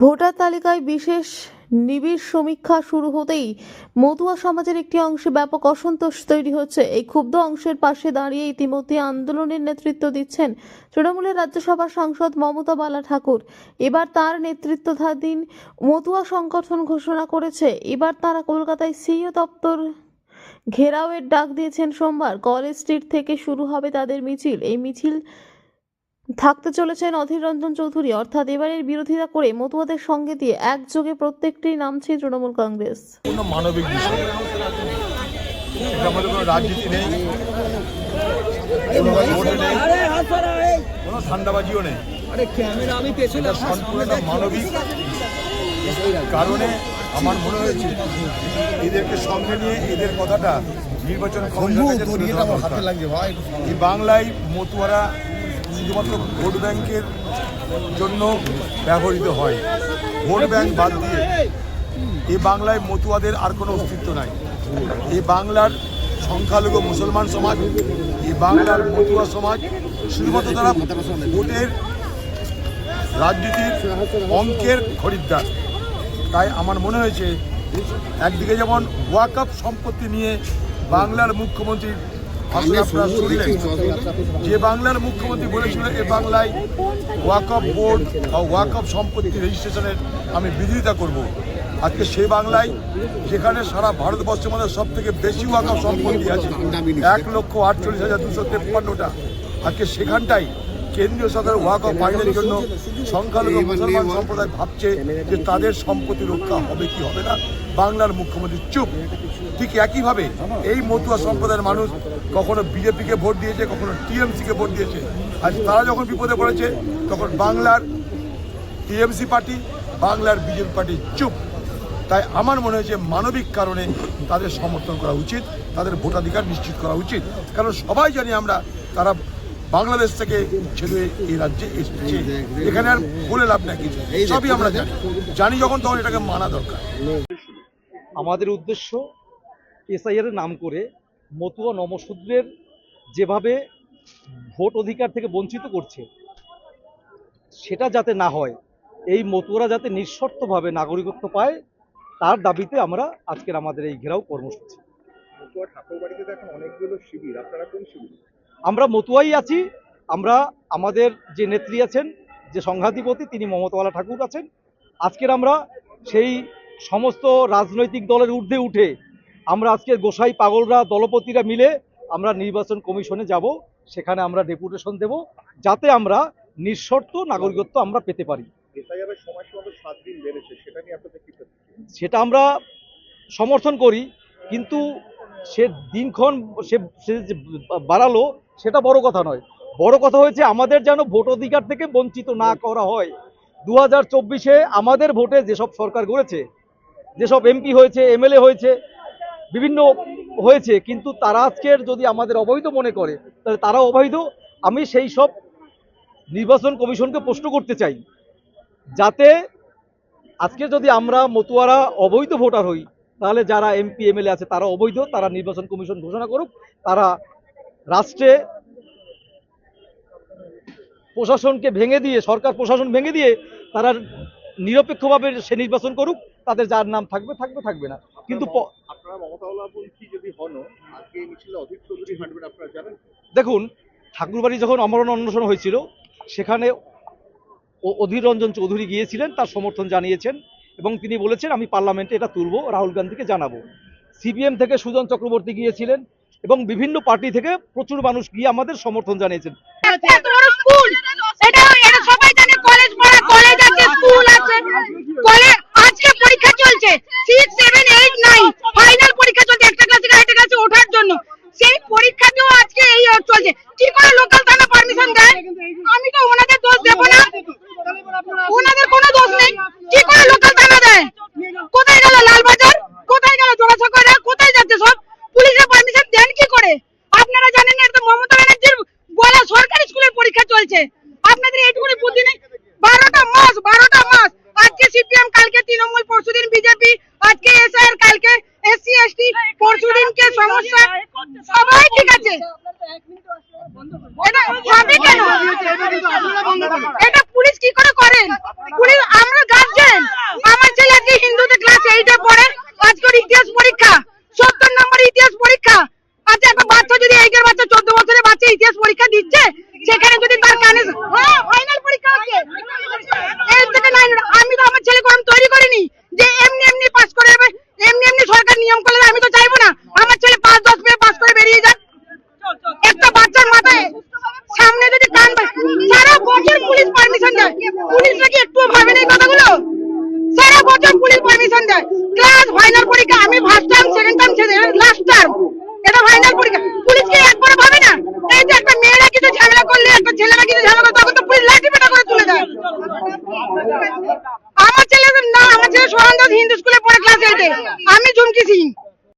Voter তালিকায় বিশেষ নিবিড় সমীক্ষা শুরু হতেই মতুয়া সমাজের একটি অংশে ব্যাপক অসন্তোষ তৈরি হচ্ছে। এই ক্ষুব্ধ অংশের পাশে দাঁড়িয়ে ইতিমধ্যে আন্দোলনের নেতৃত্ব দিচ্ছেন তৃণমূলের রাজ্যসভার সাংসদ মমতা বালা ঠাকুর এবার তার নেতৃত্বাধীন মতুয়া সংগঠন ঘোষণা করেছে। এবার তারা কলকাতায় সিইও দপ্তর ঘেরাওয়ের ডাক দিয়েছেন সোমবার। কলেজ স্ট্রিট থেকে শুরু হবে তাদের মিছিল। এই মিছিল থাকতে চলেছেন অধীর রঞ্জন চৌধুরী। অর্থাৎ এবারের বিরোধিতা করে মতুয়াদের সঙ্গে দিয়ে একযোগে প্রত্যেকটি নামছে তৃণমূল কংগ্রেস। কোনো মানবিক বিষয় কোনো রাজনীতি নেই। কোনো ভোট নেই। কোনো ঠান্ডাবাজিও নেই। আরে ক্যামেরা আমি পেছনে এটা সম্পূর্ণ মানবিক কারণে আমার মনে হয়েছে এদেরকে সঙ্গে নিয়ে এদের কথাটা নির্বাচন। এই বাংলায় মতুয়ারা শুধুমাত্র ভোট ব্যাংকের জন্য ব্যবহৃত হয়। ভোট ব্যাংক বাদ দিয়ে এই বাংলায় মতুয়াদের আর কোনো অস্তিত্ব নাই। এই বাংলার সংখ্যালঘু মুসলমান সমাজ এই বাংলার মতুয়া সমাজ, শুধুমাত্র তারা ভোটের রাজনীতির অঙ্কের খরিদ্দার। তাই আমার মনে হয়েছে, একদিকে যেমন ওয়াকআপ সম্পত্তি নিয়ে বাংলার মুখ্যমন্ত্রী আপনারা শুনলেন। যে বাংলার মুখ্যমন্ত্রী বলেছিল এ বাংলায় ওয়াকআপ বোর্ড বা ওয়াকআপ সম্পত্তি রেজিস্ট্রেশনের আমি বিরোধিতা করব। আজকে সেই বাংলায় যেখানে সারা ভারতবর্ষের মধ্যে সব থেকে বেশি ওয়াকআপ সম্পত্তি আছে এক লক্ষ আটচল্লিশ হাজার দুশো তেপ্পান্নটা। আজকে সেখানটাই কেন্দ্রীয় সরকার ওয়াকআপ আইনের জন্য সংখ্যালঘু মুসলমান সম্প্রদায় ভাবছে যে তাদের সম্পত্তি রক্ষা হবে কি হবে না। বাংলার মুখ্যমন্ত্রী চুপ। ঠিক একইভাবে এই মতুয়া সম্প্রদায়ের মানুষ কখনো বিজেপিকে ভোট দিয়েছে, কখনো টিএমসিকে ভোট দিয়েছে। আজ তারা যখন বিপদে পড়েছে, তখন বাংলার টিএমসি পার্টি, বাংলার বিজেপি পার্টি চুপ। তাই আমার মনে হয়েছে মানবিক কারণে তাদের সমর্থন করা উচিত, তাদের ভোটাধিকার নিশ্চিত করা উচিত। কারণ সবাই জানি আমরা তারা বাংলাদেশ থেকে ছেড়ে এই রাজ্যে এসেছে। এখানে আর বলে লাভ না কিছু। সবই আমরা জানি। জানি যখন তখন এটাকে মানা দরকার। আমাদের উদ্দেশ্য এসআইআর নাম করে মতুয়া নমশূদ্রের যেভাবে ভোট অধিকার থেকে বঞ্চিত করছে সেটা যাতে না হয় এই মতুয়ারা যাতে নিঃশর্তভাবে নাগরিকত্ব পায় তার দাবিতে আমরা আজকের আমাদের এই ঘেরাও কর্মসূচি। আমরা মতুয়াই আছি আমরা আমাদের যে নেত্রী আছেন যে সংঘাধিপতি তিনি মমতাওয়ালা ঠাকুর আছেন আজকের আমরা সেই সমস্ত রাজনৈতিক দলের ঊর্ধ্বে উঠে আমরা আজকে গোসাই পাগলরা দলপতিরা মিলে আমরা নির্বাচন কমিশনে যাব সেখানে আমরা ডেপুটেশন দেব যাতে আমরা নিঃশর্ত নাগরিকত্ব আমরা পেতে পারি। সেটা আমরা সমর্থন করি কিন্তু সে দিনক্ষণ সে সে যে বাড়ালো সেটা বড় কথা নয়। বড় কথা হয়েছে আমাদের যেন ভোট অধিকার থেকে বঞ্চিত না করা হয়। দু হাজার চব্বিশে আমাদের ভোটে যেসব সরকার গড়েছে যেসব এমপি হয়েছে এমএলএ হয়েছে, বিভিন্ন হয়েছে, কিন্তু তারা আজকের যদি আমাদের অবৈধ মনে করে, তাহলে তারা অবৈধ। আমি সেই সব নির্বাচন কমিশনকে প্রশ্ন করতে চাই, যাতে আজকে যদি আমরা মতুয়ারা অবৈধ ভোটার হই, তাহলে যারা এমপি এমএলএ আছে, তারা অবৈধ, তারা নির্বাচন কমিশন ঘোষণা করুক, তারা রাষ্ট্রে প্রশাসনকে ভেঙে দিয়ে, সরকার প্রশাসন ভেঙে দিয়ে, তারা নিরপেক্ষভাবে সে নির্বাচন করুক। তাদের যার নাম থাকবে থাকবে থাকবে না। কিন্তু প- আপনারা মমতাওয়ালা পন্থী যদি হন আজকে এই মিছিলে অধিক চৌধুরী হাঁটবেন আপনারা জানেন দেখুন ঠাকুরবাড়ি যখন আমরণ অন্বেষণ হয়েছিল সেখানে অধীর রঞ্জন চৌধুরী গিয়েছিলেন তার সমর্থন জানিয়েছেন এবং তিনি বলেছেন আমি পার্লামেন্টে এটা তুলব রাহুল গান্ধীকে জানাব। সিপিএম থেকে সুজন চক্রবর্তী গিয়েছিলেন এবং বিভিন্ন পার্টি থেকে প্রচুর মানুষ গিয়ে আমাদের সমর্থন জানিয়েছেন। পরীক্ষা হবে কেন? এটা পুলিশ কি করে করেন? পুলিশ আমরা গার্জেন আমার ছেলে আজকে হিন্দুতে ক্লাস এইটে পড়ে। আজকের ইতিহাস পরীক্ষা। সত্তর নম্বর ইতিহাস পরীক্ষা। আচ্ছা একটা বাচ্চা যদি এইটের বাচ্চা চোদ্দ বছরের বাচ্চা ইতিহাস পরীক্ষা দিচ্ছে, সেখানে যদি তার কানে হ্যাঁ, ফাইনাল পরীক্ষা আছে আমি তো আমার ছেলে গরম তৈরি করিনি। পুলিশরা কি একটু ভাবেন এই সারা বছর পুলিশ পারমিশন দেয়। ক্লাস ফাইনাল পরীক্ষা, আমি first term second term last term এটা ফাইনাল পরীক্ষা।